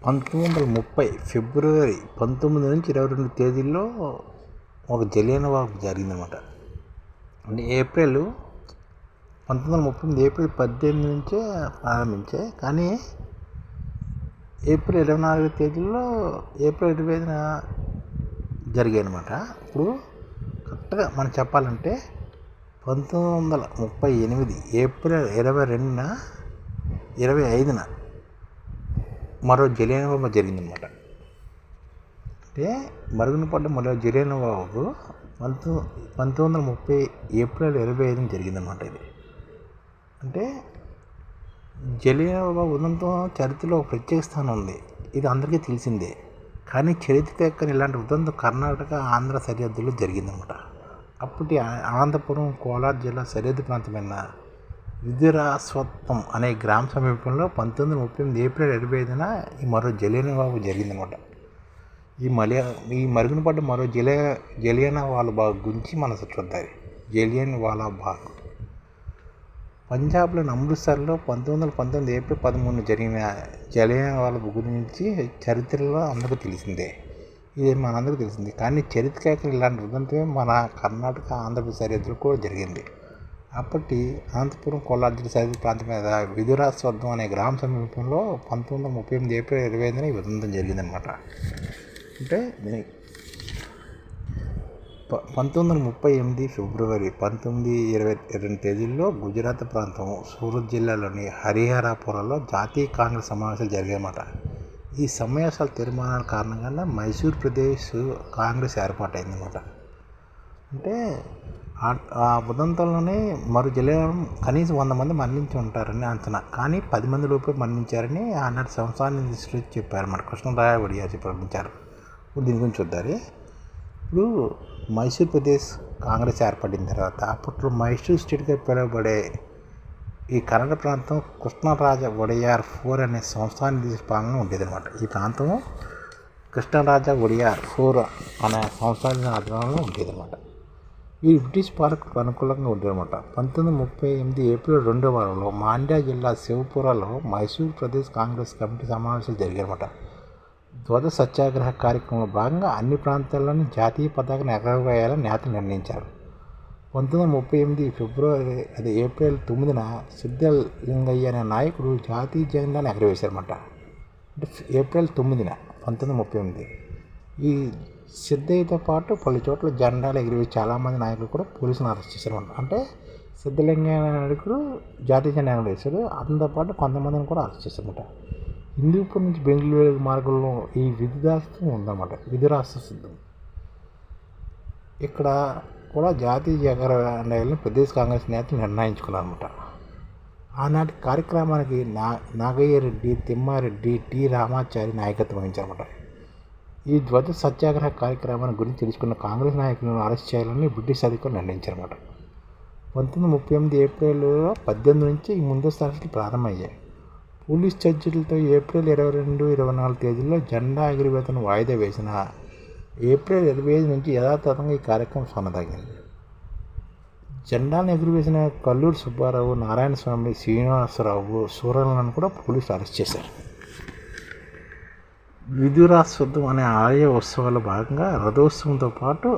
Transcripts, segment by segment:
పంతొమ్మిది వందల ముప్పై ఫిబ్రవరి పంతొమ్మిది నుంచి ఇరవై రెండు తేదీల్లో ఒక జలియన్ వాక్ జరిగిందనమాట అంటే ఏప్రిల్ పంతొమ్మిది వందల ముప్పై ఎనిమిది ఏప్రిల్ పద్దెనిమిది నుంచే ప్రారంభించాయి కానీ ఏప్రిల్ ఇరవై నాలుగు తేదీల్లో ఏప్రిల్ ఇరవై ఐదున జరిగాయి అనమాట ఇప్పుడు కరెక్ట్గా మనం చెప్పాలంటే పంతొమ్మిది వందల ముప్పై ఎనిమిది ఏప్రిల్ ఇరవై రెండున ఇరవై ఐదున మరో జలియన్ వాక్ జరిగిందనమాట అంటే మరుగున పడ్డ మరో జలియన్ వాక్ పంతొమ్మిది పంతొమ్మిది వందల ముప్పై ఏప్రిల్ ఇరవై ఐదున జరిగిందనమాట ఇది. అంటే జలియన్ ఉదంతో ఉదంతం చరిత్రలో ఒక ప్రత్యేక స్థానం ఉంది. ఇది అందరికీ తెలిసిందే. కానీ చరిత్ర ఎక్కని ఇలాంటి ఉదంతం కర్ణాటక ఆంధ్ర సరిహద్దుల్లో జరిగిందనమాట అప్పటి అనంతపురం కోలార్ జిల్లా సరిహద్దు ప్రాంతమైన విధురాస్వత్వం అనే గ్రామ సమీపంలో పంతొమ్మిది వందల ముప్పై ఎనిమిది ఏప్రిల్ ఇరవై ఐదున ఈ మరో జలియన బాబు జరిగిందనమాట. ఈ మలియా ఈ మరుగున పడ్డ మరో జలియ జలియన వాళ్ళ బాగ్ గురించి మన చూద్దాం. జలియన్ వాలా బాగ్. పంజాబ్లోని అమృత్సర్లో పంతొమ్మిది వందల పంతొమ్మిది ఏప్రిల్ పదమూడున జరిగిన జలియన్ వాళ్ళ గురించి చరిత్రలో అందరికీ తెలిసిందే. ఇది మనందరికీ తెలిసింది. కానీ చరిత్ర ఇలాంటి ఉదంతమే మన కర్ణాటక ఆంధ్రప్రదేశ్ సరిహద్దులు కూడా జరిగింది. అప్పటి అనంతపురం కోలార్ జిల్లా సరిహద్దు ప్రాంతం మీద విదురాస్వర్ధం అనే గ్రామ సమీపంలో పంతొమ్మిది వందల ముప్పై ఎనిమిది ఏప్రిల్ ఇరవై ఐదున ఈ ఉదంతం జరిగిందనమాట అంటే దీని ప పంతొమ్మిది వందల ముప్పై ఎనిమిది ఫిబ్రవరి పంతొమ్మిది ఇరవై రెండు తేదీల్లో గుజరాత్ ప్రాంతం సూరత్ జిల్లాలోని హరిహరాపురంలో జాతీయ కాంగ్రెస్ సమావేశాలు జరిగాయన్నమాట. ఈ సమావేశాల తీర్మానాల కారణంగానే మైసూర్ ప్రదేశ్ కాంగ్రెస్ ఏర్పాటైందన్నమాట. అంటే ఆ ఉదంతంలోనే మరో జిల్లాలో కనీసం వంద మంది మరణించి ఉంటారని అంచనా. కానీ పది మంది లోపే మరణించారని ఆనాటి సంవత్సరాన్ని దృష్టిలో చెప్పారు కృష్ణరాయ వడియాచి ప్రకటించారు దీని గురించి చూద్దారు. ఇప్పుడు మైసూర్ ప్రదేశ్ కాంగ్రెస్ ఏర్పడిన తర్వాత అప్పట్లో మైసూర్ స్టేట్గా పిలువబడే ఈ కన్నడ ప్రాంతం కృష్ణరాజ ఒడియార్ ఫోర్ అనే సంస్థాన్ని పాలన ఉండేదన్నమాట. ఈ ప్రాంతం కృష్ణరాజ ఒడియార్ ఫోర్ అనే సంస్థాన్ని ఆధ్వర్యంలో ఉండేదన్నమాట. ఈ బ్రిటిష్ పాలకులకు అనుకూలంగా ఉండేదన్నమాట. పంతొమ్మిది ముప్పై ఎనిమిది ఏప్రిల్ రెండో వారంలో మాండ్యా జిల్లా శివపురాలో మైసూర్ ప్రదేశ్ కాంగ్రెస్ కమిటీ సమావేశాలు జరిగాయన్నమాట. ధ్వజ సత్యాగ్రహ కార్యక్రమంలో భాగంగా అన్ని ప్రాంతాల్లోని జాతీయ పతాకను ఎగరవేయాలని నేతలు నిర్ణయించారు. పంతొమ్మిది వందల ముప్పై ఎనిమిది ఫిబ్రవరి అది ఏప్రిల్ తొమ్మిదిన సిద్ధలింగయ్య అనే నాయకుడు జాతీయ జెండాను ఎగరవేశారన్నమాట. అంటే ఏప్రిల్ తొమ్మిదిన పంతొమ్మిది ముప్పై ఎనిమిది. ఈ సిద్ధయ్యతో పాటు పలు చోట్ల జెండాలు ఎగిరి చాలామంది నాయకులు కూడా పోలీసులు అరెస్ట్ చేశారు అంటే సిద్ధలింగయ్య నాయకుడు జాతీయ జెండా ఎగరవేశాడు. అతనితో పాటు కొంతమందిని కూడా అరెస్ట్ చేశారన్నమాట. హిందూపూర్ నుంచి బెంగళూరు మార్గంలో ఈ విధిదాస్తం ఉందన్నమాట. విధురాస్త సిద్ధం. ఇక్కడ కూడా జాతీయ జగరాన్ని ప్రదేశ్ కాంగ్రెస్ నేతలు నిర్ణయించుకున్నారన్నమాట. ఆనాటి కార్యక్రమానికి నా నాగయ్య రెడ్డి తిమ్మారెడ్డి టి రామాచారి నాయకత్వం వహించారన్నమాట. ఈ ధ్వజ సత్యాగ్రహ కార్యక్రమాన్ని గురించి తెలుసుకున్న కాంగ్రెస్ నాయకులను అరెస్ట్ చేయాలని బ్రిటిష్ అధికారులు నిర్ణయించారన్నమాట. పంతొమ్మిది ముప్పై ఎనిమిది ఏప్రిల్లో పద్దెనిమిది నుంచి ఈ ముందస్తు అరెస్టులు ప్రారంభమయ్యాయి. పోలీస్ చర్చలతో ఏప్రిల్ ఇరవై రెండు ఇరవై నాలుగు తేదీల్లో జెండా ఎగురవేతను వాయిదా వేసిన ఏప్రిల్ ఇరవై ఐదు నుంచి యథాతథంగా ఈ కార్యక్రమం కొనసాగింది జెండాను ఎగురవేసిన కల్లూరు సుబ్బారావు నారాయణ స్వామి శ్రీనివాసరావు సూరలను కూడా పోలీసులు అరెస్ట్ చేశారు. విధురాస్వద్ధం అనే ఆలయ ఉత్సవాల భాగంగా రథోత్సవంతో పాటు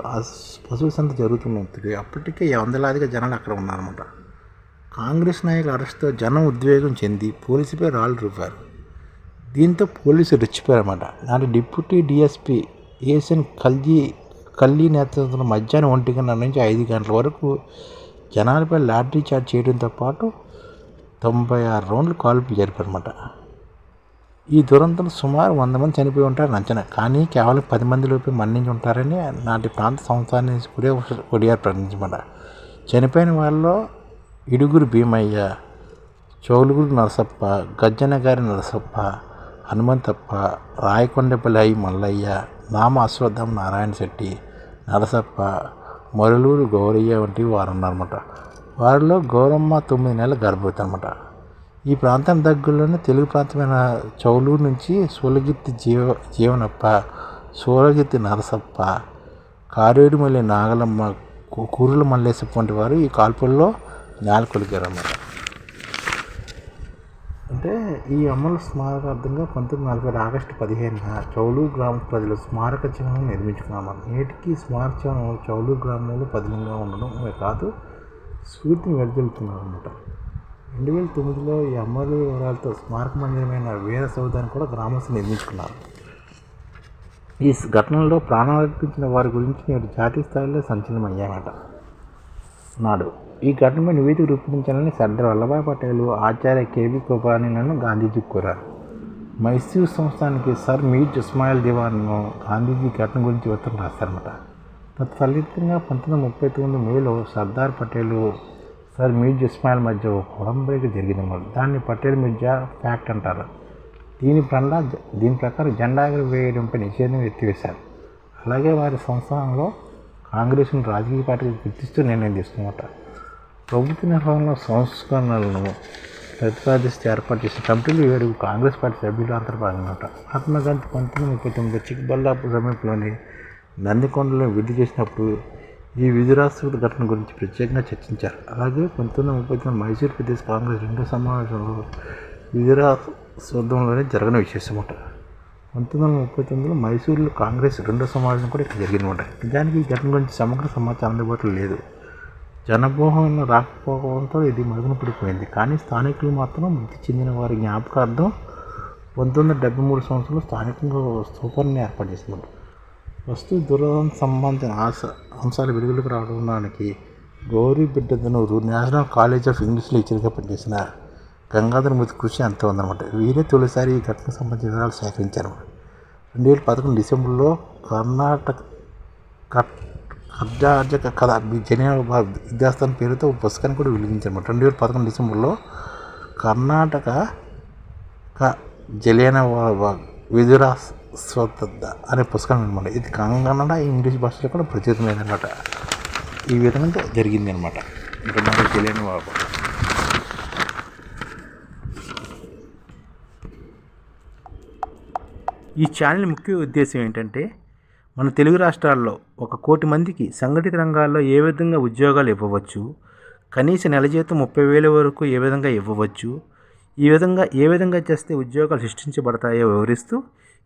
పశువు సంత జరుగుతున్నది అప్పటికే వందలాదిగా జనాలు అక్కడ ఉన్నారన్నమాట. కాంగ్రెస్ నాయకుల అరెస్ట్తో జనం ఉద్వేగం చెంది పోలీసుపై రాళ్ళు రువ్వారు. దీంతో పోలీసులు రెచ్చిపోయారన్నమాట. నాటి డిప్యూటీ డిఎస్పీ ఏసన్ కల్జీ కల్లీ నేతృత్వంలో మధ్యాహ్నం ఒంటి గంటల నుంచి ఐదు గంటల వరకు జనాలపై లాటరీ చార్జ్ చేయడంతో పాటు తొంభై ఆరు రౌండ్లు కాల్పులు జరిపారన్నమాట. ఈ దురంతంలో సుమారు వంద మంది చనిపోయి ఉంటారని అంచనా కానీ కేవలం పది మంది లోపే మరణించి ఉంటారని నాటి ప్రాంత సంస్థాన్ని కూడా ఒడియార్ ప్రకటించమన్నారు చనిపోయిన వాళ్ళలో ఇడుగురు భీమయ్య చౌలుగురు నరసప్ప గజ్జనగారి నరసప్ప హనుమంతప్ప రాయకొండపల్లి మల్లయ్య నామ అశ్వత్థం నారాయణ శెట్టి నరసప్ప మరలూరు గౌరయ్య వంటి వారు ఉన్నారన్నమాట. వారిలో గౌరమ్మ తొమ్మిది నెలల గర్భవతి అనమాట ఈ ప్రాంతం దగ్గరలోనే తెలుగు ప్రాంతమైన చౌలూరు నుంచి సూలగిత్తి జీవ జీవనప్ప సూలగిత్తి నరసప్ప కారేడుమల్లి నాగలమ్మ కూరుల మల్లేసప్ప వంటి వారు ఈ కాల్పుల్లో నేలకొలిగారు అన్నమాట అంటే ఈ అమలు స్మారకార్థంగా పంతొమ్మిది నలభై ఆగస్టు పదిహేనున చౌలు గ్రామ ప్రజలు స్మారక చిహ్నం నిర్మించుకున్నారు నేటికి స్మారక చిహ్నం చౌలు గ్రామంలో పదిలంగా ఉండడమే కాదు స్ఫూర్తిని వెదజల్లుతున్నారు అనమాట రెండు వేల తొమ్మిదిలో ఈ అమ్మలు వివరాలతో స్మారక మందిరమైన వీర సౌధాన్ని కూడా గ్రామస్తులు నిర్మించుకున్నారు. ఈ ఘటనలో ప్రాణాలర్పించిన వారి గురించి నేడు జాతీయ స్థాయిలో సంచలనం అయ్యామట నాడు ఈ ఘటనపై నివేదిక రూపొందించాలని సర్దార్ వల్లభాయ్ పటేల్ ఆచార్య కేవి కృపాణిలను గాంధీజీ కోరారు. మైసూర్ సంస్థానికి సర్ మీర్ ఇస్మాయిల్ దివాన్ను గాంధీజీ ఘటన గురించి ఉత్తరం రాస్తారన్నమాట తత్ఫలితంగా పంతొమ్మిది ముప్పై తొమ్మిది మేలో సర్దార్ పటేల్ సార్ మీర్ ఇస్మాయిల్ మధ్య ఒక ఒడంబడిక జరిగిందన్నమాట దాన్ని పటేల్ మిర్జా ఫ్యాక్ట్ అంటారు. దీని ప్రలా దీని ప్రకారం జెండా వేయడంపై నిషేధం ఎత్తివేశారు. అలాగే వారి సంస్థానంలో కాంగ్రెస్ను రాజకీయ పార్టీకి గుర్తిస్తూ నిర్ణయం తీసుకున్నమాట. ప్రభుత్వ నిర్వహణలో సంస్కరణలను ప్రతిపాదిస్తూ ఏర్పాటు చేసిన కమిటీలు ఏడు కాంగ్రెస్ పార్టీ సభ్యులు అంతర్భాగమన్నమాట మహాత్మా గాంధీ పంతొమ్మిది ముప్పై తొమ్మిది చిక్బల్లాపూర్ సమీపంలోని నందికొండలో విధి చేసినప్పుడు ఈ విధురాష్ట్రుల ఘటన గురించి ప్రత్యేకంగా చర్చించారు. అలాగే పంతొమ్మిది ముప్పై తొమ్మిది మైసూర్ ప్రదేశ్ కాంగ్రెస్ రెండో సమావేశంలో విధురా స్వర్గంలోనే జరగని విశేషమట పంతొమ్మిది వందల ముప్పై తొమ్మిదిలో మైసూరులో కాంగ్రెస్ రెండో సమావేశం కూడా ఇక్కడ జరిగిందన్నమాట నిజానికి ఈ ఘటన గురించి సమగ్ర సమాచారం అందుబాటులో లేదు. జనబోహం రాకపోవడంతో ఇది మరుగున పడిపోయింది. కానీ స్థానికులు మాత్రం మృతి చెందిన వారి జ్ఞాపకార్థం పంతొమ్మిది వందల డెబ్బై మూడు సంవత్సరంలో స్థానికంగా స్థూపాన్ని ఏర్పాటు చేస్తున్నారు. వస్తు దురదం సంబంధించిన ఆశ అంశాలు వెలుగులోకి రావడానికి గౌరీ బిడ్డదనూరు నేషనల్ కాలేజ్ ఆఫ్ ఇంగ్లీష్లో లెక్చర్గా పనిచేసిన గంగాధర్ మృతి కృషి అంత ఉందన్నమాట. వీరే తొలిసారి ఈ ఘటనకు సంబంధించిన వివరాలు సేకరించారు. రెండు వేల పదకొండు డిసెంబర్లో కర్ణాటక కర్జార్జక కథ జనియా విద్యాస్థానం పేరుతో ఒక పుస్తకాన్ని కూడా వెలిగించారు రెండు వేల పదకొండు డిసెంబర్లో కర్ణాటక జలియన విదురా స్వతద్ద అనే పుస్తకం అనమాట. ఇది కన్నడ ఇంగ్లీష్ భాషలో కూడా ప్రచురితమైందనమాట ఈ విధంగా జరిగింది అనమాట. మారి తెలియని బాబు ఈ ఛానల్ ముఖ్య ఉద్దేశం ఏంటంటే మన తెలుగు రాష్ట్రాల్లో ఒక కోటి మందికి సంఘటిత రంగాల్లో ఏ విధంగా ఉద్యోగాలు ఇవ్వవచ్చు కనీస నెల జీతం ముప్పై వేల వరకు ఏ విధంగా ఇవ్వవచ్చు ఈ విధంగా ఏ విధంగా చేస్తే ఉద్యోగాలు సృష్టించబడతాయో వివరిస్తూ